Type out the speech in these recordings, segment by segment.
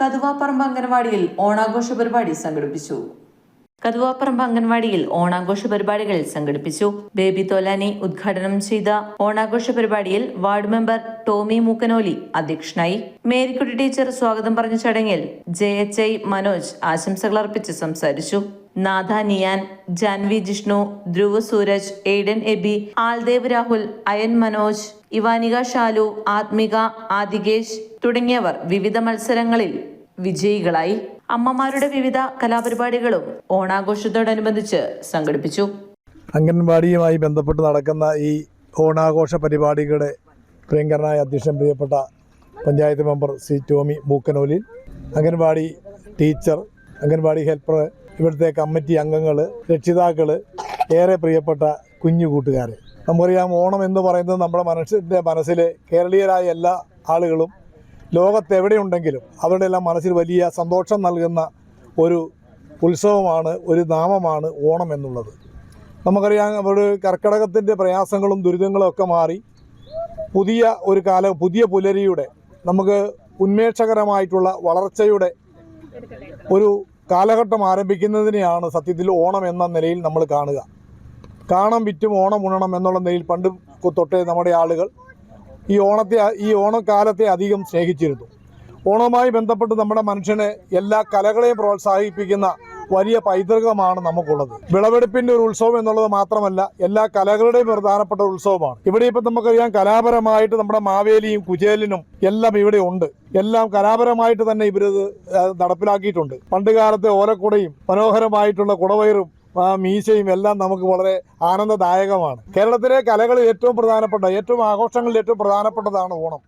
കതുവാപ്പറമ്പ് അംഗൻവാടിയിൽ ഓണാഘോഷ പരിപാടി സംഘടിപ്പിച്ചു. കതുവാപ്പറമ്പ് അംഗൻവാടിയിൽ ഓണാഘോഷ പരിപാടികൾ സംഘടിപ്പിച്ചു. ബേബി തോലാനി ഉദ്ഘാടനം ചെയ്ത ഓണാഘോഷ പരിപാടിയിൽ വാർഡ് മെമ്പർ ടോമി മൂക്കനോലി അധ്യക്ഷനായി. മേരിക്കുട്ടി ടീച്ചർ സ്വാഗതം പറഞ്ഞ ചടങ്ങിൽ ജെ എച്ച് ഐ മനോജ് ആശംസകൾ അർപ്പിച്ച് സംസാരിച്ചു. നാഥ നിയാൻ ജാൻവി ജിഷ്ണു ധ്രുവ് സൂരജ് എയ്ഡൻ എബി ആൽദേവ് രാഹുൽ അയൻ മനോജ് ഇവാനിക ഷാലു ആത്മിക ആദികേഷ് തുടങ്ങിയവർ വിവിധ മത്സരങ്ങളിൽ വിജയികളായി. അമ്മമാരുടെ വിവിധ കലാപരിപാടികളും ഓണാഘോഷത്തോടനുബന്ധിച്ച് സംഘടിപ്പിച്ചു. അംഗൻവാടിയുമായി ബന്ധപ്പെട്ട് നടക്കുന്ന ഈ ഓണാഘോഷ പരിപാടികളുടെ പ്രിയങ്കരനായ അധ്യക്ഷൻ പ്രിയപ്പെട്ട panchayat member C Tomy Mookkanolil anganwadi teacher anganwadi helper ഇവിടുത്തെ കമ്മിറ്റി അംഗങ്ങൾ രക്ഷിതാക്കൾ ഏറെ പ്രിയപ്പെട്ട കുഞ്ഞു കൂട്ടുകാർ നമുക്കറിയാം ഓണം എന്ന് പറയുന്നത് നമ്മുടെ മനസ്സിന്റെ മനസ്സിൽ കേരളീയരായ എല്ലാ ആളുകളും ലോകത്തെവിടെയുണ്ടെങ്കിലും അവരുടെ എല്ലാം മനസ്സിൽ വലിയ സന്തോഷം നൽകുന്ന ഒരു ഉത്സവമാണ് ഒരു നാമമാണ് ഓണം എന്നുള്ളത്. നമുക്കറിയാം ഒരു കർക്കിടകത്തിന്റെ പ്രയാസങ്ങളും ദുരിതങ്ങളും ഒക്കെ മാറി പുതിയ ഒരു കാല പുതിയ പുലരിയുടെ നമുക്ക് ഉന്മേഷകരമായിട്ടുള്ള വളർച്ചയുടെ ഒരു കാലഘട്ടം ആരംഭിക്കുന്നതിനെയാണ് സത്യത്തിൽ ഓണം എന്ന നിലയിൽ നമ്മൾ കാണുക. കാണം വിറ്റും ഓണം ഉണ്ണണം എന്നുള്ള നിലയിൽ പണ്ട് തൊട്ടേ നമ്മുടെ ആളുകൾ ഈ ഓണത്തെ ഈ ഓണക്കാലത്തെ അധികം സ്നേഹിച്ചിരുന്നു. ഓണവുമായി ബന്ധപ്പെട്ട് നമ്മുടെ മനുഷ്യനെ എല്ലാ കലകളെയും പ്രോത്സാഹിപ്പിക്കുന്ന വലിയ പൈതൃകമാണ് നമുക്കുള്ളത്. വിളവെടുപ്പിന്റെ ഒരു ഉത്സവം എന്നുള്ളത് മാത്രമല്ല എല്ലാ കലകളുടെയും പ്രധാനപ്പെട്ട ഉത്സവമാണ്. ഇവിടെ ഇപ്പം നമുക്കറിയാം കലാപരമായിട്ട് നമ്മുടെ മാവേലിയും കുചേലിനും എല്ലാം ഇവിടെ ഉണ്ട്. എല്ലാം കലാപരമായിട്ട് തന്നെ ഇവരത് നടപ്പിലാക്കിയിട്ടുണ്ട്. പണ്ട് കാലത്തെ ഓലക്കുടയും മനോഹരമായിട്ടുള്ള കുടവയറും മീശയും എല്ലാം നമുക്ക് വളരെ ആനന്ദദായകമാണ്. കേരളത്തിലെ കലകളിൽ ഏറ്റവും പ്രധാനപ്പെട്ട ഏറ്റവും ആഘോഷങ്ങളിൽ ഏറ്റവും പ്രധാനപ്പെട്ടതാണ് ഓണം.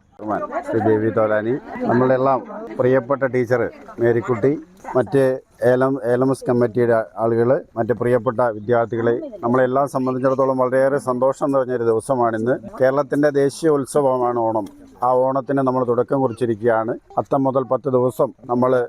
ശ്രീ തോലാനി നമ്മളെല്ലാം പ്രിയപ്പെട്ട ടീച്ചർ മേരിക്കുട്ടി മറ്റ് ഏലം ഏലമസ് കമ്മിറ്റിയുടെ ആളുകൾ മറ്റ് പ്രിയപ്പെട്ട വിദ്യാർത്ഥികളെ നമ്മളെല്ലാം സംബന്ധിച്ചിടത്തോളം വളരെയേറെ സന്തോഷം നിറഞ്ഞൊരു ദിവസമാണിന്ന്. കേരളത്തിന്റെ ദേശീയ ഉത്സവമാണ് ഓണം. ആ ഓണത്തിന് നമ്മൾ തുടക്കം കുറിച്ചിരിക്കുകയാണ്. അത്തം മുതൽ പത്ത് ദിവസം നമ്മൾ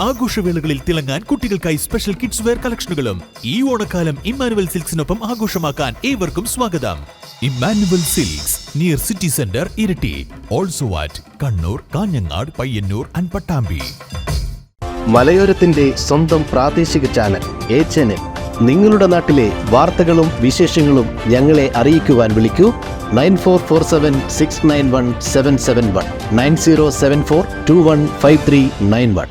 ആഘോഷവേളകളിൽ തിളങ്ങാൻ കുട്ടികൾക്കായി സ്പെഷ്യൽ കിഡ്സ് വെയർ കളക്ഷനുകളും ഈ ഓണക്കാലം ഇമ്മാനുവൽ സിൽക്സിനൊപ്പം ആഘോഷമാക്കാൻ ഏവർക്കും സ്വാഗതം. Immanuel silks near city centre Iritty. Also at Kannur Kanhangad Payyanur and Pattambi. മലയോരത്തിന്റെ സ്വന്തം പ്രാദേശിക ചാനൽ എ ചാനൽ നിങ്ങളുടെ നാട്ടിലെ വാർത്തകളും വിശേഷങ്ങളും ഞങ്ങളെ അറിയിക്കുവാൻ വിളിക്കൂ. Nine four four seven six nine one seven seven one. Nine zero seven four two one five three nine one.